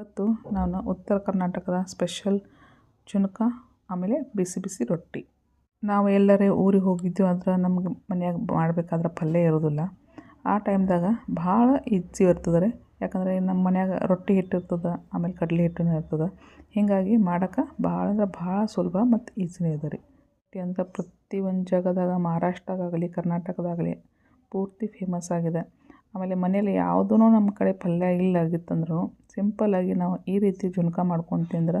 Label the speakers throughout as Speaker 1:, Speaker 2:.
Speaker 1: ಇವತ್ತು ನಾನು ಉತ್ತರ ಕರ್ನಾಟಕದ ಸ್ಪೆಷಲ್ ಚುನಕ ಆಮೇಲೆ ಬಿಸಿ ಬಿಸಿ ರೊಟ್ಟಿ. ನಾವು ಎಲ್ಲರೇ ಊರಿಗೆ ಹೋಗಿದ್ದೀವಿ ಅಂದ್ರೆ ನಮ್ಗೆ ಮನೆಯಾಗ ಮಾಡಬೇಕಾದ್ರೆ ಪಲ್ಯ ಇರೋದಿಲ್ಲ. ಆ ಟೈಮ್ದಾಗ ಭಾಳ ಈಜಿ ಇರ್ತದೆ ರೀ. ಯಾಕಂದರೆ ನಮ್ಮ ಮನೆಯಾಗ ರೊಟ್ಟಿ ಹಿಟ್ಟಿರ್ತದೆ ಆಮೇಲೆ ಕಡಲೆ ಹಿಟ್ಟೂ ಇರ್ತದೆ. ಹೀಗಾಗಿ ಮಾಡೋಕೆ ಭಾಳ ಅಂದ್ರೆ ಭಾಳ ಸುಲಭ ಮತ್ತು ಈಜಿನೇ ಇದೆ ರೀ. ರೊಟ್ಟಿ ಅಂದ್ರೆ ಪ್ರತಿ ಒಂದು ಜಾಗದಾಗ, ಮಹಾರಾಷ್ಟ್ರದಾಗಲಿ, ಕರ್ನಾಟಕದಾಗಲಿ ಪೂರ್ತಿ ಫೇಮಸ್ ಆಗಿದೆ. ಆಮೇಲೆ ಮನೇಲಿ ಯಾವುದೂ ನಮ್ಮ ಕಡೆ ಪಲ್ಯ ಇಲ್ಲ ಆಗಿತ್ತಂದ್ರೂ ಸಿಂಪಲ್ಲಾಗಿ ನಾವು ಈ ರೀತಿ ಜುಣಕ ಮಾಡ್ಕೊಂಡು ತಿಂದ್ರೆ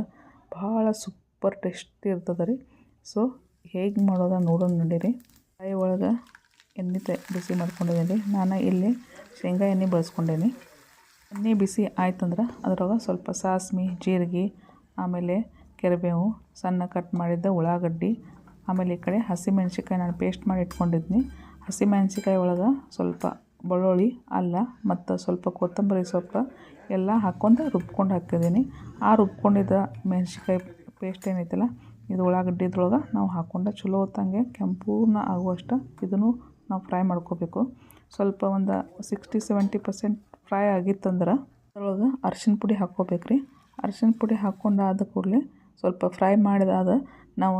Speaker 1: ಭಾಳ ಸೂಪರ್ ಟೇಸ್ಟಿ ಇರ್ತದೆ ರೀ. ಸೊ, ಹೇಗೆ ಮಾಡೋದ ನೋಡೋಣ ನೋಡಿರಿ. ಕಾಯಿ ಒಳಗೆ ಎಣ್ಣೆ ತ, ಬಿಸಿ ಮಾಡ್ಕೊಂಡಿದ್ದೀನಿ ನಾನು ಇಲ್ಲಿ ಶೇಂಗಾ ಎಣ್ಣೆ ಬಳಸ್ಕೊಂಡೇನಿ. ಎಣ್ಣೆ ಬಿಸಿ ಆಯ್ತಂದ್ರೆ ಅದ್ರೊಳಗೆ ಸ್ವಲ್ಪ ಸಾಸ್ಮಿ, ಜೀರಿಗೆ, ಆಮೇಲೆ ಕೆರೆಬೇವು, ಸಣ್ಣ ಕಟ್ ಮಾಡಿದ್ದ ಉಳ್ಳಾಗಡ್ಡಿ, ಆಮೇಲೆ ಈ ಕಡೆ ಹಸಿಮೆಣ್ಸಿಕಾಯಿ ನಾನು ಪೇಸ್ಟ್ ಮಾಡಿ ಇಟ್ಕೊಂಡಿದ್ನಿ. ಹಸಿಮೆಣ್ಸಿಕಾಯಿ ಒಳಗೆ ಸ್ವಲ್ಪ ಬೆಳ್ಳುಳ್ಳಿ, ಅಲ್ಲ ಮತ್ತು ಸ್ವಲ್ಪ ಕೊತ್ತಂಬರಿ ಸೊಪ್ಪು ಎಲ್ಲ ಹಾಕ್ಕೊಂಡು ರುಬ್ಕೊಂಡು ಹಾಕಿದ್ದೀನಿ ಆ ರುಬ್ಕೊಂಡಿದ್ದ ಮೆಣಸಿನ್ಕಾಯಿ ಪೇಸ್ಟ್ ಏನೈತಲ್ಲ, ಇದು ಉಳ್ಳಾಗಡ್ಡಿದ್ರೊಳಗೆ ನಾವು ಹಾಕ್ಕೊಂಡು ಚಲೋ ಹೊತ್ತಂಗೆ ಕೆಂಪೂರ್ಣ ಆಗುವಷ್ಟು ಇದನ್ನು ನಾವು ಫ್ರೈ ಮಾಡ್ಕೋಬೇಕು. ಸ್ವಲ್ಪ ಒಂದು ಸಿಕ್ಸ್ಟಿ ಸೆವೆಂಟಿ ಪರ್ಸೆಂಟ್ ಫ್ರೈ ಆಗಿತ್ತಂದ್ರೆ ಅದ್ರೊಳಗೆ ಅರ್ಶಿಣ ಪುಡಿ ಹಾಕ್ಕೋಬೇಕು ರೀ ಅರ್ಶಿಣ ಪುಡಿ ಹಾಕ್ಕೊಂಡು ಆದ ಕೂಡಲೇ ಸ್ವಲ್ಪ ಫ್ರೈ ಮಾಡಿದಾದ ನಾವು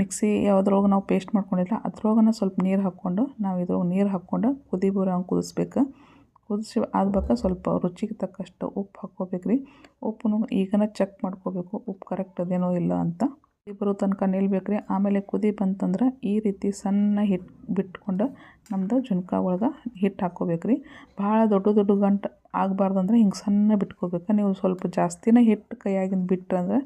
Speaker 1: ಮಿಕ್ಸಿ ಯಾವುದ್ರೊಳಗೆ ನಾವು ಪೇಸ್ಟ್ ಮಾಡ್ಕೊಂಡಿಲ್ಲ, ಅದ್ರೊಳಗನ ಸ್ವಲ್ಪ ನೀರು ಹಾಕ್ಕೊಂಡು ನಾವು ಇದ್ರೊಳಗೆ ನೀರು ಹಾಕ್ಕೊಂಡು ಕುದಿ ಬರೋ ಹಂಗೆ ಕುದಿಸ್ಬೇಕು. ಕುದಿಸಿ ಆದ್ಬೇಕಾ ಸ್ವಲ್ಪ ರುಚಿಗೆ ತಕ್ಕಷ್ಟು ಉಪ್ಪು ಹಾಕ್ಕೋಬೇಕು ರೀ ಉಪ್ಪನ್ನು ಈಗನ ಚೆಕ್ ಮಾಡ್ಕೋಬೇಕು, ಉಪ್ಪು ಕರೆಕ್ಟ್ ಅದೇನೋ ಇಲ್ಲ ಅಂತ. ಕುದಿ ಬರೋ ತನಕ ನಿಲ್ಬೇಕು ರೀ ಆಮೇಲೆ ಕುದಿ ಬಂತಂದ್ರೆ ಈ ರೀತಿ ಸಣ್ಣ ಹಿಟ್ಟು ಬಿಟ್ಕೊಂಡು ನಮ್ದು ಜುನ್ಕ ಒಳಗೆ ಹಿಟ್ಟು ಹಾಕ್ಕೋಬೇಕು ರೀ ಭಾಳ ದೊಡ್ಡ ದೊಡ್ಡ ಗಂಟು ಆಗಬಾರ್ದಂದ್ರೆ ಹಿಂಗೆ ಸಣ್ಣ ಬಿಟ್ಕೋಬೇಕು. ನೀವು ಸ್ವಲ್ಪ ಜಾಸ್ತಿನೇ ಹಿಟ್ಟು ಕೈಯಾಗಿಂದ ಬಿಟ್ರಂದ್ರೆ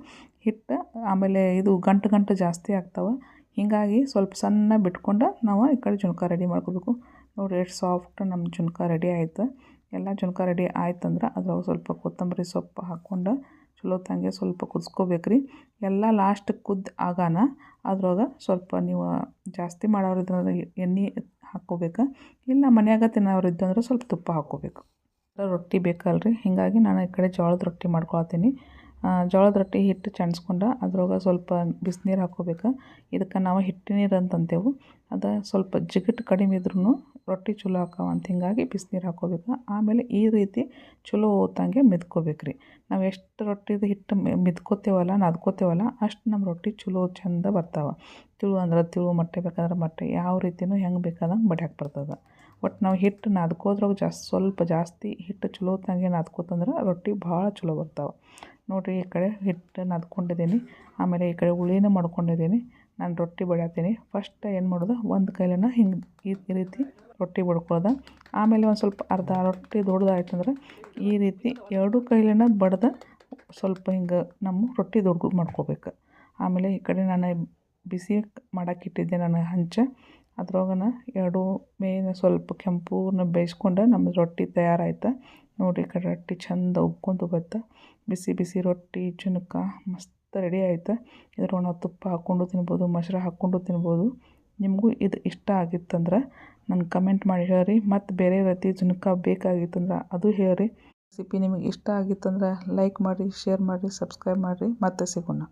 Speaker 1: ಹಿಟ್ಟು, ಆಮೇಲೆ ಇದು ಗಂಟು ಗಂಟು ಜಾಸ್ತಿ ಆಗ್ತಾವೆ. ಹೀಗಾಗಿ ಸ್ವಲ್ಪ ಸಣ್ಣ ಬಿಟ್ಕೊಂಡು ನಾವು ಈ ಕಡೆ ಜುಣ್ಕ ರೆಡಿ ಮಾಡ್ಕೋಬೇಕು. ನೋಡಿ ಎಷ್ಟು ಸಾಫ್ಟ್ ನಮ್ಮ ಜುಣ್ಕ ರೆಡಿ ಆಯ್ತು. ಎಲ್ಲ ಜುಣ್ಕ ರೆಡಿ ಆಯ್ತಂದ್ರೆ ಅದ್ರಾಗ ಸ್ವಲ್ಪ ಕೊತ್ತಂಬರಿ ಸೊಪ್ಪು ಹಾಕ್ಕೊಂಡು ಚಲೋ ತಂಗೆ ಸ್ವಲ್ಪ ಕುದಿಸ್ಕೋಬೇಕು ರೀ ಎಲ್ಲ ಲಾಸ್ಟ್ ಕುದ್ದು ಆಗಾನ ಅದ್ರೊಳಗೆ ಸ್ವಲ್ಪ ನೀವು ಜಾಸ್ತಿ ಮಾಡೋರು ಇದ್ರೆ ಎಣ್ಣೆ ಹಾಕ್ಕೋಬೇಕು ಇಲ್ಲ ಮನ್ಯಾಗ ತಿನ್ನೋರು ಇದ್ದು ಅಂದ್ರೆ ಸ್ವಲ್ಪ ತುಪ್ಪ ಹಾಕ್ಕೋಬೇಕು ರೊಟ್ಟಿ ಬೇಕಲ್ರಿ. ಹೀಗಾಗಿ ನಾನು ಈ ಕಡೆ ಜೋಳದ ರೊಟ್ಟಿ ಮಾಡ್ಕೊಳತ್ತೀನಿ ಜೋಳದ ರೊಟ್ಟಿ ಹಿಟ್ಟು ಚೆಣ್ಸ್ಕೊಂಡು ಅದ್ರೊಳಗೆ ಸ್ವಲ್ಪ ಬಿಸಿನೀರು ಹಾಕ್ಕೋಬೇಕು. ಇದಕ್ಕೆ ನಾವು ಹಿಟ್ಟು ನೀರು ಅಂತ ಅದು ಸ್ವಲ್ಪ ಜಿಗಟ್ ಕಡಿಮೆ ಇದ್ರೂ ರೊಟ್ಟಿ ಚಲೋ ಆಕಾವ ಅಂತ ಹೀಗಾಗಿ ಬಿಸಿನೀರು ಹಾಕ್ಕೋಬೇಕು. ಆಮೇಲೆ ಈ ರೀತಿ ಚಲೋ ಓದಂಗೆ ಮೆದ್ಕೋಬೇಕು ರೀ ನಾವು ಎಷ್ಟು ರೊಟ್ಟಿದು ಹಿಟ್ಟು ಮೆದ್ಕೋತೇವಲ್ಲ, ನದ್ಕೋತೇವಲ್ಲ, ಅಷ್ಟು ನಮ್ಮ ರೊಟ್ಟಿ ಚಲೋ ಚಂದ ಬರ್ತಾವೆ. ತಿಳು ಅಂದ್ರೆ ತಿಳು, ಮೊಟ್ಟೆ ಬೇಕಂದ್ರೆ ಮೊಟ್ಟೆ, ಯಾವ ರೀತಿಯೂ ಹೆಂಗೆ ಬೇಕಾದಂಗೆ ಬಡಿಯಾಕೆ ಬರ್ತದೆ. ಒಟ್ಟು ನಾವು ಹಿಟ್ಟು ನಾದ್ಕೋದ್ರಾಗ ಜಾಸ್ತಿ ಸ್ವಲ್ಪ ಜಾಸ್ತಿ ಹಿಟ್ಟು ಚಲೋ ಹೊತ್ತಂಗೆ ನಾದ್ಕೋತಂದ್ರೆ ರೊಟ್ಟಿ ಭಾಳ ಚಲೋ ಬರ್ತಾವೆ. ನೋಡಿರಿ, ಈ ಕಡೆ ಹಿಟ್ಟು ನದ್ಕೊಂಡಿದ್ದೀನಿ. ಆಮೇಲೆ ಈ ಕಡೆ ಹುಳಿನೂ ಮಾಡ್ಕೊಂಡಿದ್ದೀನಿ. ನಾನು ರೊಟ್ಟಿ ಬಡಿಯತ್ತೀನಿ ಫಸ್ಟ್ ಏನು ಮಾಡೋದು? ಒಂದು ಕೈಲನ ಹಿಂಗೆ ಈ ರೀತಿ ರೊಟ್ಟಿ ಬಡ್ಕೊಳ್ಳೋದು ಆಮೇಲೆ ಒಂದು ಸ್ವಲ್ಪ ಅರ್ಧ ರೊಟ್ಟಿ ದೊಡ್ಡದಾಯ್ತಂದ್ರೆ ಈ ರೀತಿ ಎರಡು ಕೈಲನ್ನು ಬಡ್ದು ಸ್ವಲ್ಪ ಹಿಂಗೆ ನಮ್ಮ ರೊಟ್ಟಿ ದೊಡ್ಡ ಮಾಡ್ಕೋಬೇಕು. ಆಮೇಲೆ ಈ ಕಡೆ ನಾನು ಬಿಸಿ ಮಾಡೋಕ್ಕಿಟ್ಟಿದ್ದೆ ನಾನು ಹಂಚ. ಅದ್ರೊಳಗನ ಎರಡು ಮೇನ ಸ್ವಲ್ಪ ಕೆಂಪೂನ ಬೇಯಿಸ್ಕೊಂಡು ನಮ್ಮ ರೊಟ್ಟಿ ತಯಾರಾಯ್ತು. ನೋಡಿ ಕಡೆ ರೊಟ್ಟಿ ಚಂದ ಉಬ್ಕೊಂತ ಬತ್ತ ಬಿಸಿ ಬಿಸಿ ರೊಟ್ಟಿ, ಚುನಕ ಮಸ್ತ್ ರೆಡಿ ಆಯ್ತು. ಇದ್ರೊಳಗೆ ನಾವು ತುಪ್ಪ ಹಾಕ್ಕೊಂಡು ತಿನ್ಬೋದು, ಮೊಸ್ರು ಹಾಕ್ಕೊಂಡು ತಿನ್ಬೋದು. ನಿಮಗೂ ಇದು ಇಷ್ಟ ಆಗಿತ್ತಂದ್ರೆ ನನ್ನ ಕಮೆಂಟ್ ಮಾಡಿ ಹೇಳ್ರಿ. ಮತ್ತು ಬೇರೆ ರೀತಿ ಜುನಕ ಬೇಕಾಗಿತ್ತಂದ್ರೆ ಅದು ಹೇಳ್ರಿ. ರೆಸಿಪಿ ನಿಮಗೆ ಇಷ್ಟ ಆಗಿತ್ತಂದ್ರೆ ಲೈಕ್ ಮಾಡಿ ಶೇರ್ ಮಾಡಿ ಸಬ್ಸ್ಕ್ರೈಬ್ ಮಾಡಿರಿ. ಮತ್ತೆ ಸಿಗೋಣ.